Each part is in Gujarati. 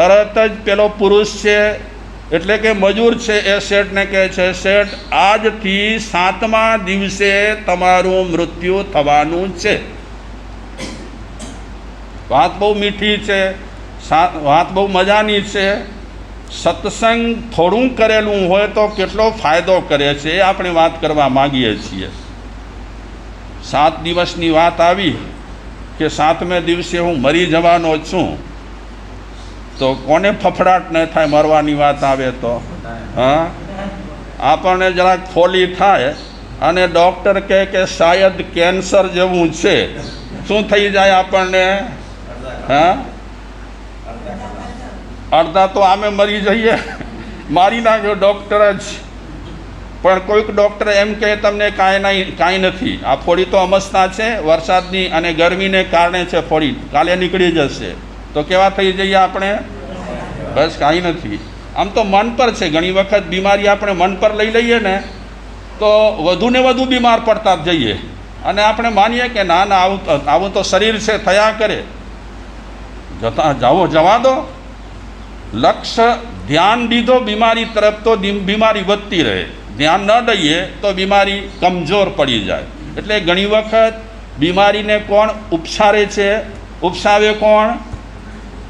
તરત જ પેલો પુરુષ છે, એટલે કે મજૂર છે એ શેઠને કહે છે, શેઠ, આજથી સાતમા દિવસે તમારું મૃત્યુ થવાનું છે. વાત બહુ મીઠી છે વાત બહુ મજાની છે. સત્સંગ થોડું કરેલું હોય તો કેટલો ફાયદો કરે છે એ આપણે વાત કરવા માગીએ છીએ. સાત દિવસની વાત આવી કે સાતમે દિવસે હું મરી જવાનો છું. તો કોને ફફડાટ ન થાય, મરવાની વાત આવે તો? હા? આપણને જરાક ફોલી થાય અને ડૉક્ટર કહે કે શાયદ કેન્સર જેવું છે. શું થઈ જાય આપણને? હા? અડધા તો આમે મરી જઈએ. મારી નાખ્યો ડૉક્ટર જ. પણ કોઈક ડૉક્ટર એમ કહે, તમને કાંઈ નહીં, કાંઈ નથી. આ ફોડી તો અમસ્તા છે, વરસાદની અને ગરમીને કારણે છે ફોડી. કાલે નીકળી જશે. તો કેવા થઈ જઈએ આપણે? બસ કાંઈ નથી. આમ તો મન પર છે. ઘણી વખત બીમારી આપણે મન પર લઈ લઈએ ને, તો વધુ ને વધુ બીમાર પડતા જ જઈએ. અને આપણે માનીએ કે ના ના, આવું આવું તો શરીર છે, થયા કરે. જતા જાઓ, જવા દો. લક્ષ્ય ધ્યાન દીધો, બીમારી તરફ તો બીમારી વધતી રહે. ધ્યાન ન દઈએ તો બીમારી કમજોર પડી જાય. એટલે ઘણી વખત બીમારીને કોણ ઉપસારે છે? ઉપસાવે કોણ?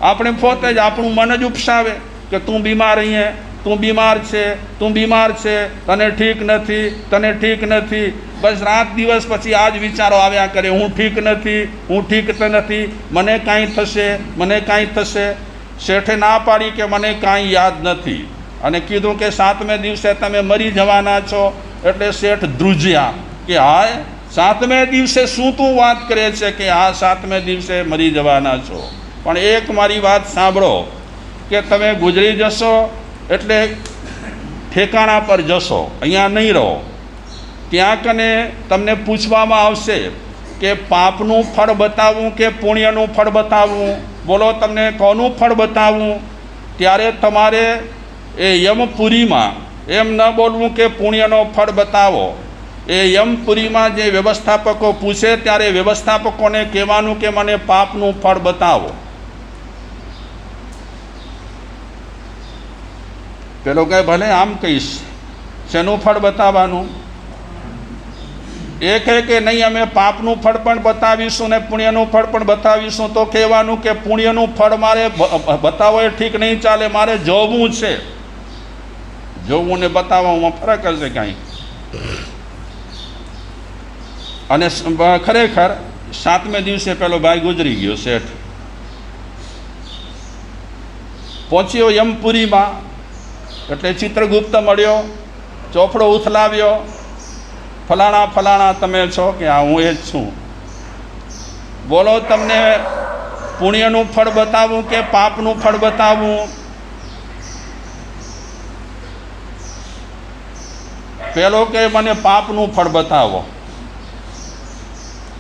આપણે પોતે જ આપણું મન જ ઉપસાવે કે તું બીમાર અહીંયા, તું બીમાર છે, તું બીમાર છે, તને ઠીક નથી, તને ઠીક નથી. બસ રાત દિવસ પછી આ જ વિચારો આવ્યા કરે, હું ઠીક નથી, હું ઠીક તો નથી, મને કાંઈ થશે, મને કાંઈ થશે. શેઠે ના પાડી કે મને કાંઈ યાદ નથી. અને કીધું કે સાતમે દિવસે તમે મરી જવાના છો, એટલે શેઠ ધ્રુજ્યા કે હાય, સાતમે દિવસે શું તું વાત કરે છે કે આ સાતમે દિવસે મરી જવાના છો? પણ એક મારી વાત સાંભળો કે તમે ગુજરી જશો એટલે ઠેકાણા પર જશો, અહીંયા નહીં રહો. ત્યાં કને તમને પૂછવામાં આવશે કે પાપનું ફળ બતાવવું કે પુણ્યનું ફળ બતાવવું બોલો તમને કોનું ફળ બતાવવું ત્યારે તમારે એ યમપુરીમાં એમ ન બોલવું કે પુણ્યનો ફળ બતાવો. એ યમપુરીમાં જે વ્યવસ્થાપકો પૂછે ત્યારે વ્યવસ્થાપકોને કહેવાનું કે મને પાપનું ફળ બતાવો. પેલો કહે ભલે આમ કહીશ, શેનું ફળ બતાવવાનું? એ કહે કે નહીં, અમે પાપનું ફળ પણ બતાવીશું ને પુણ્યનું ફળ પણ બતાવીશું, તો કહેવાનું કે પુણ્યનું ફળ મારે બતાવો એ ઠીક નહીં ચાલે, મારે જોવું છે. જોવું ને બતાવવામાં ફરક હશે કાંઈ. અને ખરેખર સાતમે દિવસે પેલો ભાઈ ગુજરી ગયો શેઠ. પહોંચ્યો યમપુરીમાં એટલે ચિત્રગુપ્ત મળ્યો, ચોપડો ઉથલાવ્યો, ફલાણા ફલાણા તમે છો કે આ હું એ જ છું. બોલો તમને પુણ્યનું ફળ બતાવું કે પાપનું ફળ બતાવું? પેલો કે મને પાપનું ફળ બતાવો.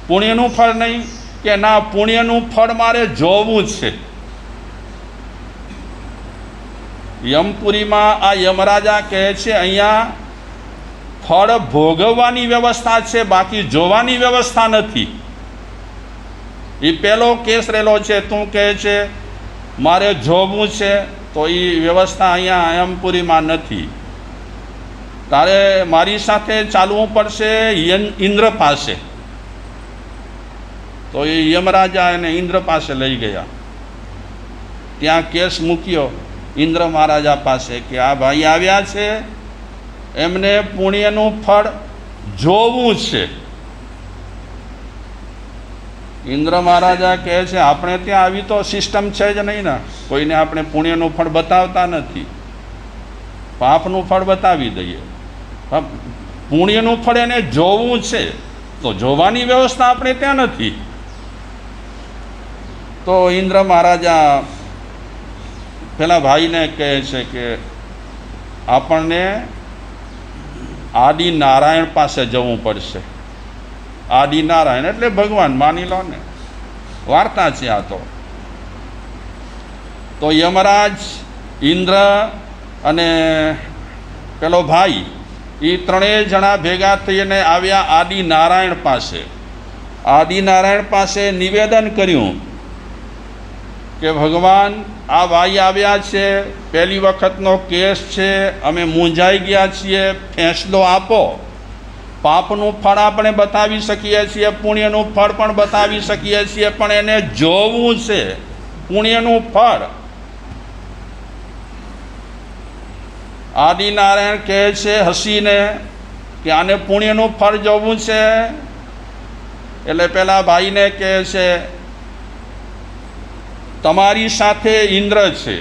પુણ્યનું ફળ નહીં કે ના, પુણ્યનું ફળ મારે જોવું છે. યમપુરીમાં આ યમરાજા કહે છે, અહીંયા ફળ ભોગવવાની વ્યવસ્થા છે, બાકી જોવાની વ્યવસ્થા નથી. એ પહેલો કેસ રહેલો છે, તું કહે છે, મારે જોવું છે, તો એ વ્યવસ્થા અહીંયા યમપુરીમાં નથી. તારે મારી સાથે ચાલવું પડશે ઇન્દ્ર પાસે. તો એ યમરાજા એને ઇન્દ્ર પાસે લઈ ગયા. ત્યાં કેસ મૂક્યો. ઇન્દ્ર મહારાજા પાસે કે આ ભાઈ આવ્યા છે. એમને પુણ્યનું ફળ જોવું છે. ઇન્દ્ર મહારાજા કહે છે, આપણે ત્યાં આવી તો સિસ્ટમ છે જ નહીં ને. કોઈને આપણે પુણ્યનું ફળ બતાવતા નથી. પાપનું ફળ બતાવી દઈએ. પુણ્યનું ફળ એને જોવું છે. તો જોવાની વ્યવસ્થા આપણે ત્યાં નથી. તો ઇન્દ્ર મહારાજા પેલા ભાઈને કહે છે કે આપણને આદિ નારાયણ પાસે જવું પડશે. આદિ નારાયણ એટલે ભગવાન, માની લો ને. વાર્તા છે આ તો. તો યમરાજ, ઇન્દ્ર અને પેલો ભાઈ એ ત્રણેય જણા ભેગા થઈને આવ્યા આદિ નારાયણ પાસે. આદિ નારાયણ પાસે નિવેદન કર્યું. કે ભગવાન, આ ભાઈ આવ્યા છે, પહેલી વખતનો કેસ છે, અમે મૂંઝાઈ ગયા છીએ, ફેંસલો આપો. પાપનું ફળ આપણે બતાવી શકીએ છીએ, પુણ્યનું ફળ પણ બતાવી શકીએ છીએ, પણ એને જોવું છે, પુણ્યનું ફળ. આદિનારાયણ કહે છે હસીને કે આને પુણ્યનું ફળ જોવું છે. એટલે પેલા ભાઈને કહે છે તમારી સાથે ઇન્દ્ર છે,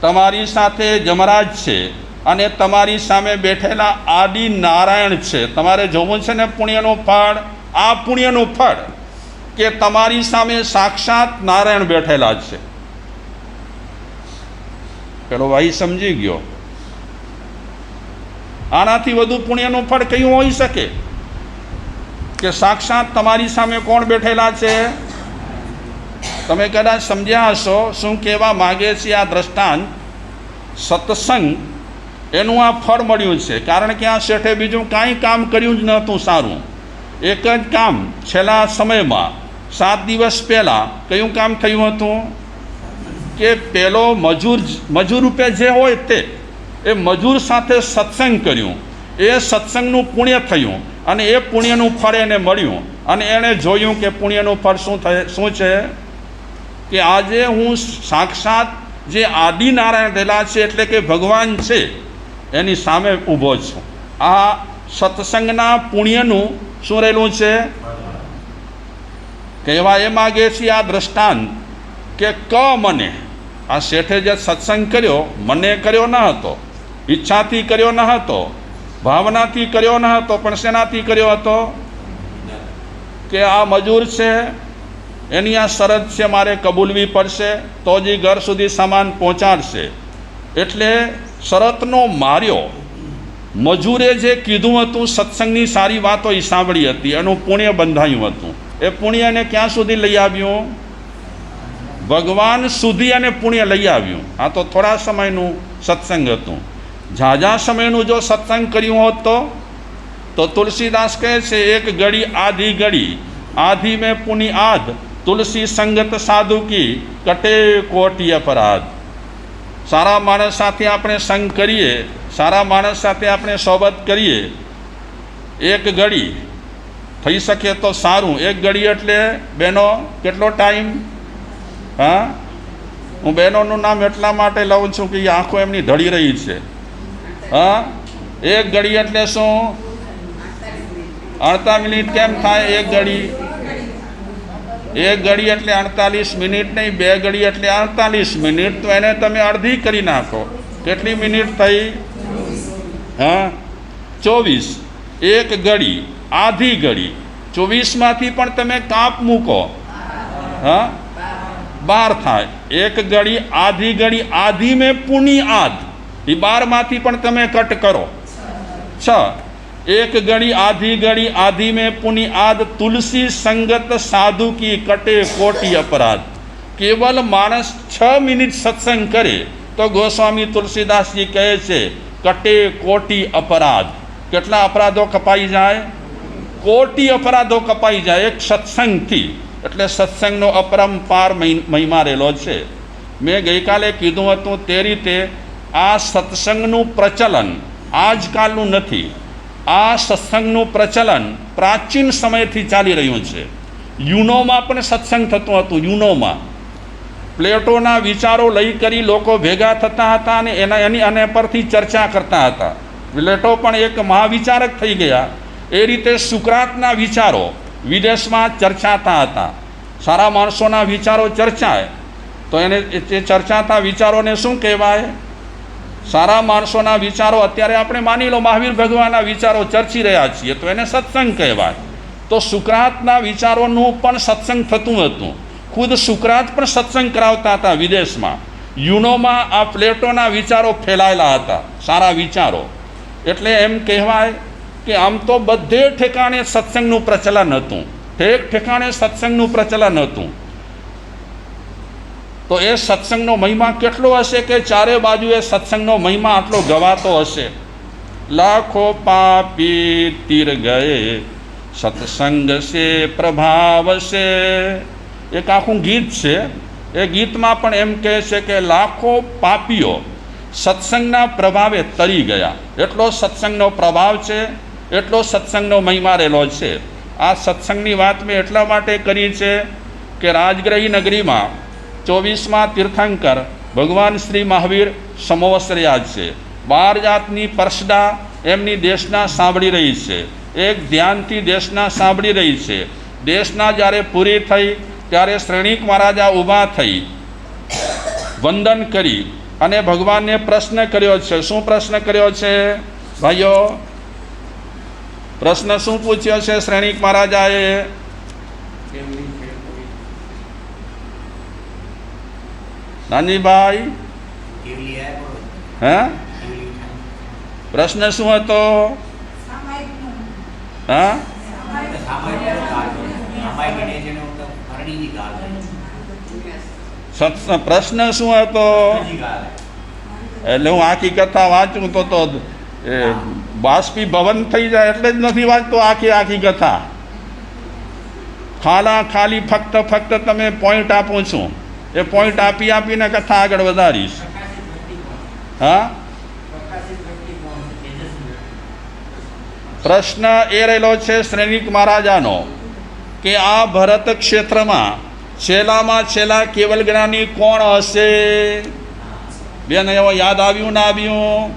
તમારી સાથે જમરાજ છે અને તમારી સામે બેઠેલા આદિ નારાયણ છે. તમારે જોવું છે ને પુણ્યનું ફળ? આ પુણ્યનું ફળ કે તમારી સામે સાક્ષાત નારાયણ બેઠેલા છે. પેલો ભાઈ સમજી ગયો. આનાથી વધુ પુણ્યનું ફળ કયું હોઈ શકે? કે સાક્ષાત તમારી સામે કોણ બેઠેલા છે? તમે કદાચ સમજ્યા હશો શું કહેવા માગે છે આ દ્રષ્ટાંત? સત્સંગ એનું આ ફળ મળ્યું છે. કારણ કે આ શેઠે બીજું કાંઈ કામ કર્યું જ નહોતું સારું. એક જ કામ છેલ્લા સમયમાં, સાત દિવસ પહેલાં, કયું કામ થયું હતું? કે પેલો મજૂર મજૂર રૂપે જે હોય તે, એ મજૂર સાથે સત્સંગ કર્યું. એ સત્સંગનું પુણ્ય થયું અને એ પુણ્યનું ફળ એને મળ્યું. અને એણે જોયું કે પુણ્યનું ફળ શું થાય, શું છે? કે આજે હું સાક્ષાત જે આદિનારાયણ રહેલા છે એટલે કે ભગવાન છે, એની સામે ઊભો છું. આ સત્સંગના પુણ્યનું શું રહેલું છે? કહેવા એ માગે છે આ દ્રષ્ટાંત કે ક મને. આ શેઠે જે સત્સંગ કર્યો, મને કર્યો ન હતો, ઈચ્છાથી કર્યો ન હતો, ભાવનાથી કર્યો ન હતો, પણ શેનાથી કર્યો હતો? કે આ મજૂર છે? એની આ શરત છે મારે કબૂલવી પડશે, તો જ એ ઘર સુધી સામાન પહોંચાડશે. એટલે શરતનો માર્યો. મજૂરે જે કીધું હતું, સત્સંગની સારી વાતો એ સાંભળી હતી, એનું પુણ્ય બંધાયું હતું. એ પુણ્યને ક્યાં સુધી લઈ આવ્યું? ભગવાન સુધી અને પુણ્ય લઈ આવ્યું. આ તો થોડા સમયનું સત્સંગ હતું. ઝાઝા સમયનું જો સત્સંગ કર્યું હોત તો? તો તુલસીદાસ કહે છે, એક ઘડી, આધી ઘડી. આધી મેં પુની આધ. તુલસી સંગત સાધુ કી કટે કોટી અપરાધ. સારા માણસ સાથે આપણે સંગ કરીએ, સારા માણસ સાથે આપણે સોબત કરીએ, એક ઘડી થઈ શકે તો સારું. એક ઘડી એટલે બેનો કેટલો ટાઈમ? હા? હું બહેનોનું નામ એટલા માટે લઉં છું કે આંખો એમની ઢળી રહી છે. હા? એક ઘડી એટલે શું? અડતા મિનિટ કેમ થાય? એક ઘડી એક ઘડી એટલે અડતાલીસ મિનિટ નહીં, બે ઘડી એટલે અડતાલીસ મિનિટ. તો એને તમે અડધી કરી નાખો. કેટલી મિનિટ થઈ? હા? ચોવીસ. એક ઘડી, આધી ઘડી. ચોવીસમાંથી પણ તમે કાપ મૂકો. હા? બાર થાય. એક ઘડી, આધી ઘડી, આધી મેં પુની આધ. એ બારમાંથી પણ તમે કટ કરો. છ. એક ગણી આધી ગણી આધી મેં પુની આદ તુલસી સંગત સાધુ કી કટે કોટી અપરાધ કેવલ માણસ છ મિનિટ સત્સંગ કરે તો ગોસ્વામી તુલસીદાસજી કહે છે કટે કોટી અપરાધ કેટલા અપરાધો કપાઈ જાય કોટી અપરાધો કપાઈ જાય એક સત્સંગથી એટલે સત્સંગનો અપરંપાર મહિમા રહેલો છે મેં ગઈકાલે કીધું હતું તે રીતે આ સત્સંગનું પ્રચલન આજકાલનું નથી આ સત્સંગનું પ્રચલન પ્રાચીન સમયથી ચાલી રહ્યું છે. યુનોમાં પણ સત્સંગ થતું હતું, યુનોમાં. પ્લેટોના વિચારો લઈ કરી લોકો ભેગા થતા હતા અને એના એની અને પરથી ચર્ચા કરતા હતા. પ્લેટો પણ એક મહાવિચારક થઈ ગયા. એ રીતે સુકરાતના વિચારો વિદેશમાં ચર્ચાતા હતા. સારા માણસોના વિચારો ચર્ચાય. તો એને એ ચર્ચાતા વિચારોને શું કહેવાય? સારા માણસોના વિચારો, અત્યારે આપણે માની લો મહાવીર ભગવાનના વિચારો ચર્ચી રહ્યા છીએ, તો એને સત્સંગ કહેવાય. તો સુકરાતના વિચારોનું પણ સત્સંગ થતું હતું. ખુદ સુકરાત પણ સત્સંગ કરાવતા હતા વિદેશમાં. યુનોમાં આ પ્લેટોના વિચારો ફેલાયેલા હતા, સારા વિચારો. એટલે એમ કહેવાય કે આમ તો બધે ઠેકાણે સત્સંગનું પ્રચલન હતું. ઠેક ઠેકાણે સત્સંગનું પ્રચલન હતું. તો એ સત્સંગનો મહિમા કેટલો હશે કે ચારે બાજુ એ સત્સંગનો મહિમા આટલો ગવાતો હશે? લાખો પાપી તીર ગયે, સત્સંગ સે પ્રભાવ સે એક આખું ગીત છે. એ ગીતમાં પણ એમ કહે છે કે લાખો પાપીઓ સત્સંગના પ્રભાવે તરી ગયા. એટલો સત્સંગનો પ્રભાવ છે, એટલો સત્સંગનો મહિમા રહેલો છે. આ સત્સંગની વાત મેં એટલા માટે કરી છે કે રાજગ્રહી નગરીમાં ચોવીસમાં તીર્થંકર ભગવાન શ્રી મહાવીર સમવસ્ત્રયા છે. બાર જાતની પરસડા એમની દેશના સાંભળી રહી છે. એક ધ્યાનથી દેશના સાંભળી રહી છે. દેશના જ્યારે પૂરી થઈ, ત્યારે શ્રેણીક મહારાજા ઊભા થઈ, વંદન કરી અને ભગવાનને પ્રશ્ન કર્યો છે. શું પ્રશ્ન કર્યો છે? ભાઈઓ, પ્રશ્ન શું પૂછ્યો છે શ્રેણીક મહારાજાએ? નાનીભાઈ? હે? પ્રશ્ન શું હતો? હા? પ્રશ્ન શું હતો? એટલે હું આખી કથા વાંચું તો તો એ બાષ્પી ભવન થઈ જાય એટલે જ નથી વાંચતો આખી આખી કથા. ખાલા, ખાલી ફક્ત ફક્ત તમે પોઈન્ટ આપો છો. એ પોઈન્ટ આપી આપીને કથા આગળ વધારીશ. હા? પ્રશ્ન એ રહેલો છે શ્રેણિક મહારાજાનો કે આ ભરત ક્ષેત્રમાં છેલ્લામાં છેલ્લા કેવલ જ્ઞાની કોણ હશે? બેન એવો યાદ આવ્યું ના આવ્યું?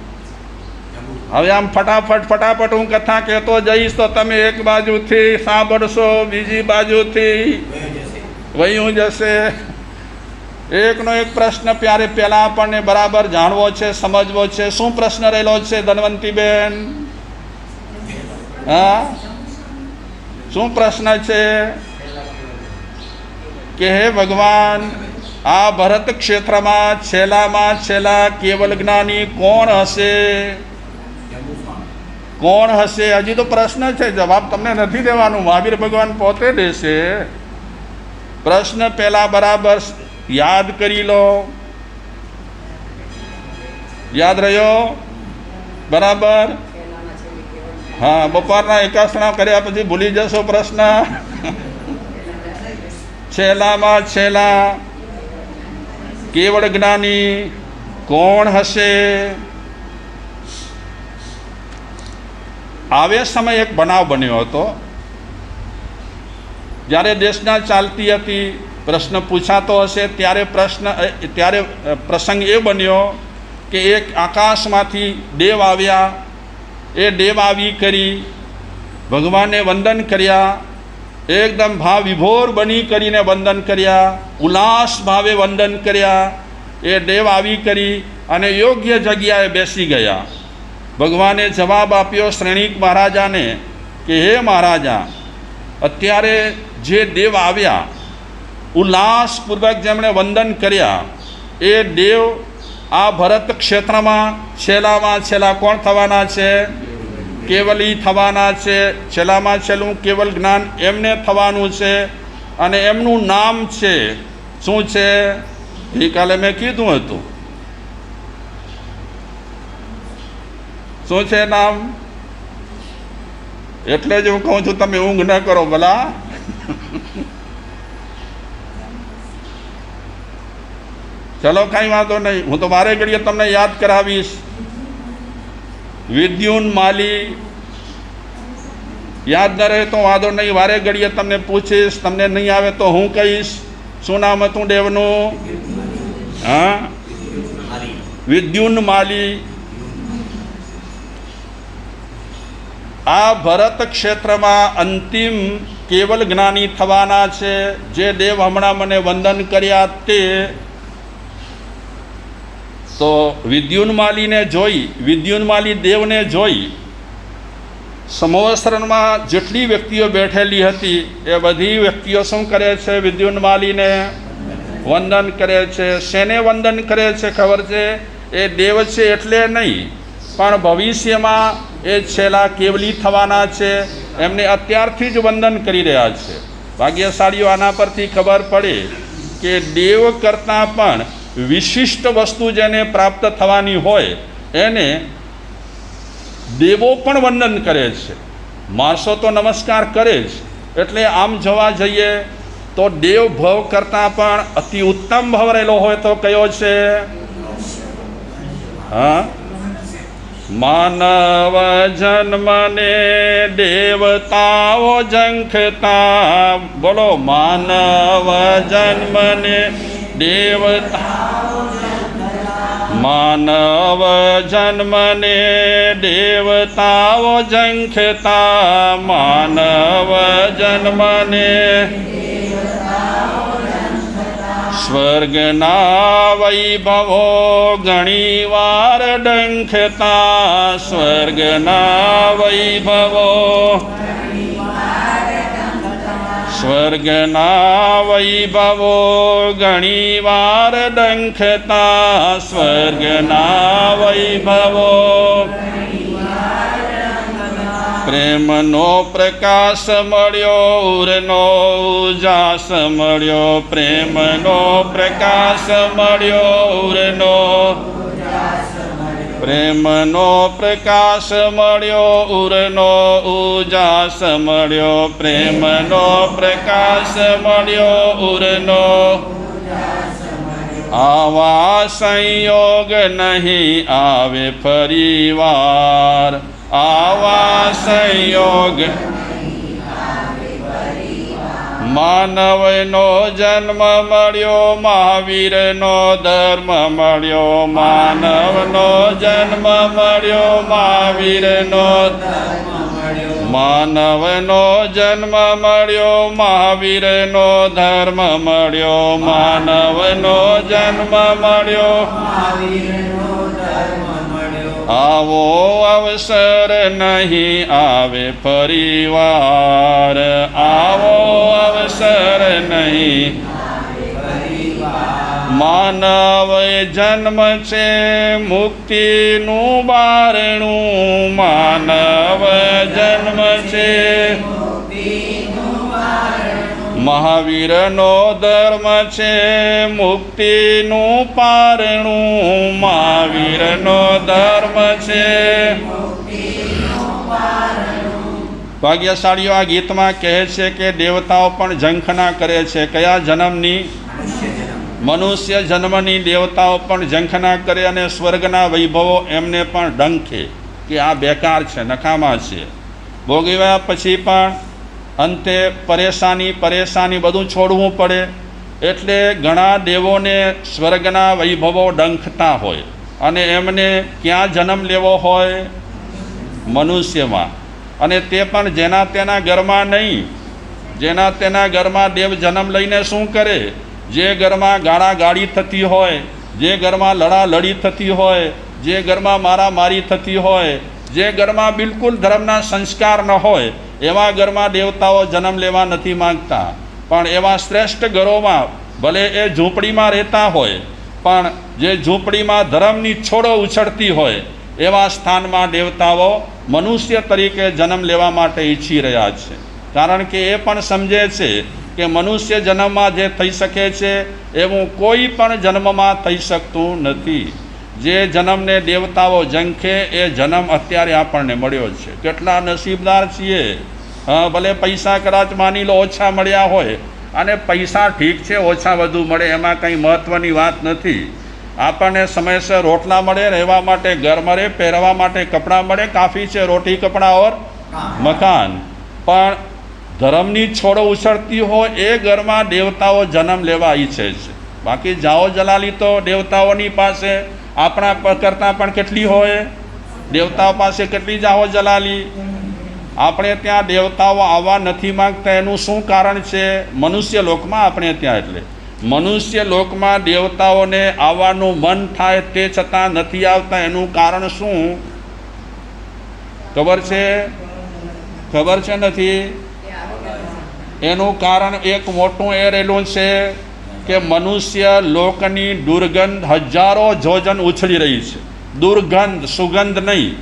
હવે આમ ફટાફટ ફટાફટ હું કથા કહેતો જઈશ તો તમે એક બાજુથી સાંભળશો બીજી બાજુથી વહ્યું જશે. એકનો એક પ્રશ્ન પ્યારે પહેલા આપણને બરાબર જાણવો છે, સમજવો છે. શું પ્રશ્ન રહેલો છે, ધનવંતીબેન? હા? શું પ્રશ્ન છે? કે હે ભગવાન, આ ભરત ક્ષેત્રમાં છેલ્લામાં છેલ્લા કેવલ જ્ઞાની કોણ હશે? કોણ હશે? હજી તો પ્રશ્ન છે, જવાબ તમને નથી દેવાનું. મહાવીર ભગવાન પોતે દેશે. પ્રશ્ન પહેલા બરાબર યાદ કરી લો. યાદ રહ્યો? બરાબર? હા, બપોરના એકાસણા કર્યા પછી ભૂલી જશો પ્રશ્ન. છેલ્લામાં છેલ્લા. કેવળ જ્ઞાની કોણ હશે? આવે સમય એક બનાવ બન્યો હતો. જ્યારે દેશના ચાલતી હતી પ્રશ્ન પૂછાતો હશે, ત્યારે પ્રશ્ન ત્યારે પ્રસંગ એ બન્યો કે એક આકાશમાંથી દેવ આવ્યા. એ દેવ આવી કરી, ભગવાનને વંદન કર્યા. એકદમ ભાવ વિભોર બની કરીને વંદન કર્યા. ઉલ્લાસ ભાવે વંદન કર્યા. એ દેવ આવી કરી અને યોગ્ય જગ્યાએ બેસી ગયા. ભગવાને જવાબ આપ્યો શ્રેણીક મહારાજાને કે, હે મહારાજા, અત્યારે જે દેવ આવ્યા ઉલ્લાસપૂર્વક જેમણે વંદન કર્યા, એ દેવ આ ભરત ક્ષેત્રમાં છેલ્લામાં છેલ્લા કોણ થવાના છે? કેવલી થવાના છે. છેલ્લામાં છેલ્લું કેવલ જ્ઞાન એમને થવાનું છે અને એમનું નામ છે. શું છે? ગઈકાલે મેં કીધું હતું. શું છે નામ? એટલે જ હું કહું છું, તમે ઊંઘ ન કરો ભલા. ચલો, કાંઈ વાંધો નહીં. હું તો મારે ઘડીએ તમને યાદ કરાવીશ. વિદ્યુન માલી, યાદ ન રહે તો વાંધો નહીં. વારે ઘડીએ તમને પૂછીશ. તમને નહીં આવે તો હું કહીશ. શું નામ હતું દેવનું હા? વિદ્યુન માલી. આ ભરત ક્ષેત્રમાં અંતિમ કેવલ જ્ઞાની થવાના છે. જે દેવ હમણાં મને વંદન કર્યા તે તો વિદ્યુન્માલીને જોઈ, વિદ્યુન્માલી દેવને જોઈ સમવસ્ત્રમાં જેટલી વ્યક્તિઓ બેઠેલી હતી, એ બધી વ્યક્તિઓ શું કરે છે? વિદ્યુન્માલીને વંદન કરે છે. શેને વંદન કરે છે ખબર છે? એ દેવ છે એટલે નહીં, પણ ભવિષ્યમાં એ છેલ્લા કેવલી થવાના છે. એમને અત્યારથી જ વંદન કરી રહ્યા છે. ભાગ્યશાળીઓ આના પરથી ખબર પડે કે દેવ કરતાં પણ વિશિષ્ટ વસ્તુ જેને પ્રાપ્ત થવાની હોય, એને દેવો પણ વંદન કરે છે. માણસો તો નમસ્કાર કરે જ એટલે આમ જોવા જઈએ તો દેવ ભવ કરતાં પણ અતિ ઉત્તમ ભવ રહેલો હોય તો કયો છે? હા? માનવ જન્મને દેવતાઓ જંખતા બોલો, માનવ જન્મને દેવતા માનવ જન્મને દેવતાઓ ઝંખતા માનવ જન્મને સ્વર્ગના વૈભવો ઘણીવાર ડંખતા સ્વર્ગના વૈભવો સ્વર્ગના વૈભવો ઘણીવાર ડંખતા સ્વર્ગના વૈભવો પ્રેમનો પ્રકાશ મળ્યો, ઉરનો ઉજાસ મળ્યો, પ્રેમનો પ્રકાશ મળ્યો, ઉરનો પ્રેમનો પ્રકાશ મળ્યો, ઉરનો ઉજાસ મળ્યો, પ્રેમનો પ્રકાશ મળ્યો, ઉરનો આવા સંયોગ નહીં આવે ફરીવાર આવા સંયોગ માનવનો જન્મ મળ્યો, મહાવીરનો ધર્મ મળ્યો, માનવનો જન્મ મળ્યો, મહાવીરનો માનવનો જન્મ મળ્યો, મહાવીરનો ધર્મ મળ્યો, માનવનો જન્મ મળ્યો. આવો અવસર નહીં આવે પરિવાર, આવો નહીં. માનવ જન્મ છે, મુક્તિનું બારણું. માનવ જન્મ છે, મહાવીરનો ધર્મ છે, મુક્તિનું પારણું. મહાવીરનો ધર્મ છે ભાગ્યશાળીઓ આ ગીતમાં કહે છે કે દેવતાઓ પણ ઝંખના કરે છે. કયા જન્મની? મનુષ્ય જન્મની દેવતાઓ પણ ઝંખના કરે અને સ્વર્ગના વૈભવો એમને પણ ડંખે કે આ બેકાર છે, નખામાં છે. ભોગવ્યા પછી પણ અંતે પરેશાની પરેશાની બધું છોડવું પડે એટલે ઘણા દેવોને સ્વર્ગના વૈભવો ડંખતા હોય અને એમને ક્યાં જન્મ લેવો હોય? મનુષ્યમાં. અને તે પણ જેના તેના ઘરમાં નહીં. જેના તેના ઘરમાં દેવ જન્મ લઈને શું કરે? જે ઘરમાં ગાળા ગાળી થતી હોય, જે ઘરમાં લડા લડી થતી હોય, જે ઘરમાં મારામારી થતી હોય, જે ઘરમાં બિલકુલ ધર્મના સંસ્કાર ન હોય, એવા ઘરમાં દેવતાઓ જન્મ લેવા નથી માંગતા. પણ એવા શ્રેષ્ઠ ઘરોમાં ભલે એ ઝૂંપડીમાં રહેતા હોય, પણ જે ઝૂંપડીમાં ધર્મની છોડો ઉછળતી હોય એવા સ્થાનમાં દેવતાઓ મનુષ્ય તરીકે જન્મ લેવા માટે ઈચ્છી રહ્યા છે. કારણ કે એ પણ સમજે છે કે મનુષ્ય જન્મમાં જે થઈ શકે છે, એવું કોઈ પણ જન્મમાં થઈ શકતું નથી. જે જન્મને દેવતાઓ જંખે એ જન્મ અત્યારે આપણને મળ્યો છે. કેટલા નસીબદાર છીએ. ભલે પૈસા કદાચ માની લો ઓછા મળ્યા હોય, અને પૈસા ઠીક છે, ઓછા વધુ મળે, એમાં કંઈ મહત્ત્વની વાત નથી. આપણને સમયસર રોટલા મળે રહેવા માટે ઘર મળે પહેરવા માટે કપડાં મળે કાફી છે રોટી કપડાં ઓર મકાન. પણ ધર્મની છોડો ઉછળતી હોય એ ઘરમાં દેવતાઓ જન્મ લેવા ઈચ્છે છે. બાકી જાઓ જલાલી તો દેવતાઓની પાસે આપણા કરતાં પણ કેટલી હોય? દેવતાઓ પાસે કેટલી જાઓ જલાલી? આપણે ત્યાં દેવતાઓ આવવા નથી માંગતા એનું શું કારણ છે? મનુષ્ય લોકમાં આપણે ત્યાં એટલે. મનુષ્ય લોકમાં દેવતાઓને આવવાનું મન થાય તે છતાં નથી આવતા. એનું કારણ શું? ખબર છે? ખબર છે નથી? એનું કારણ એક મોટું એ રહેલું છે કે મનુષ્ય લોકની દુર્ગંધ હજારો જોજન ઉછળી રહી છે. દુર્ગંધ, સુગંધ નહીં.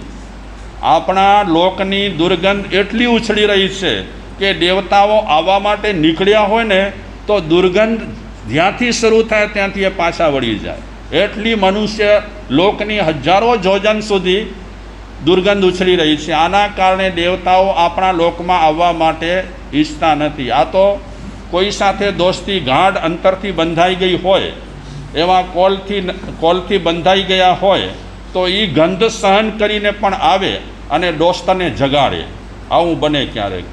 આપણા લોકની દુર્ગંધ એટલી ઉછળી રહી છે કે દેવતાઓ આવવા માટે નીકળ્યા હોય ને તો દુર્ગંધ જ્યાંથી શરૂ થાય ત્યાંથી એ પાછા વળી જાય. એટલી મનુષ્ય લોકની હજારો જોજન સુધી દુર્ગંધ ઉછળી રહી છે. આના કારણે દેવતાઓ આપણા લોકમાં આવવા માટે ઈચ્છતા નથી. આ તો કોઈ સાથે દોસ્તી ગાઢ અંતરથી બંધાઈ ગઈ હોય, એવા કોલથી કોલથી બંધાઈ ગયા હોય, તો એ ગંધ સહન કરીને પણ આવે અને દોસ્તને જગાડે. આવું બને ક્યારેક.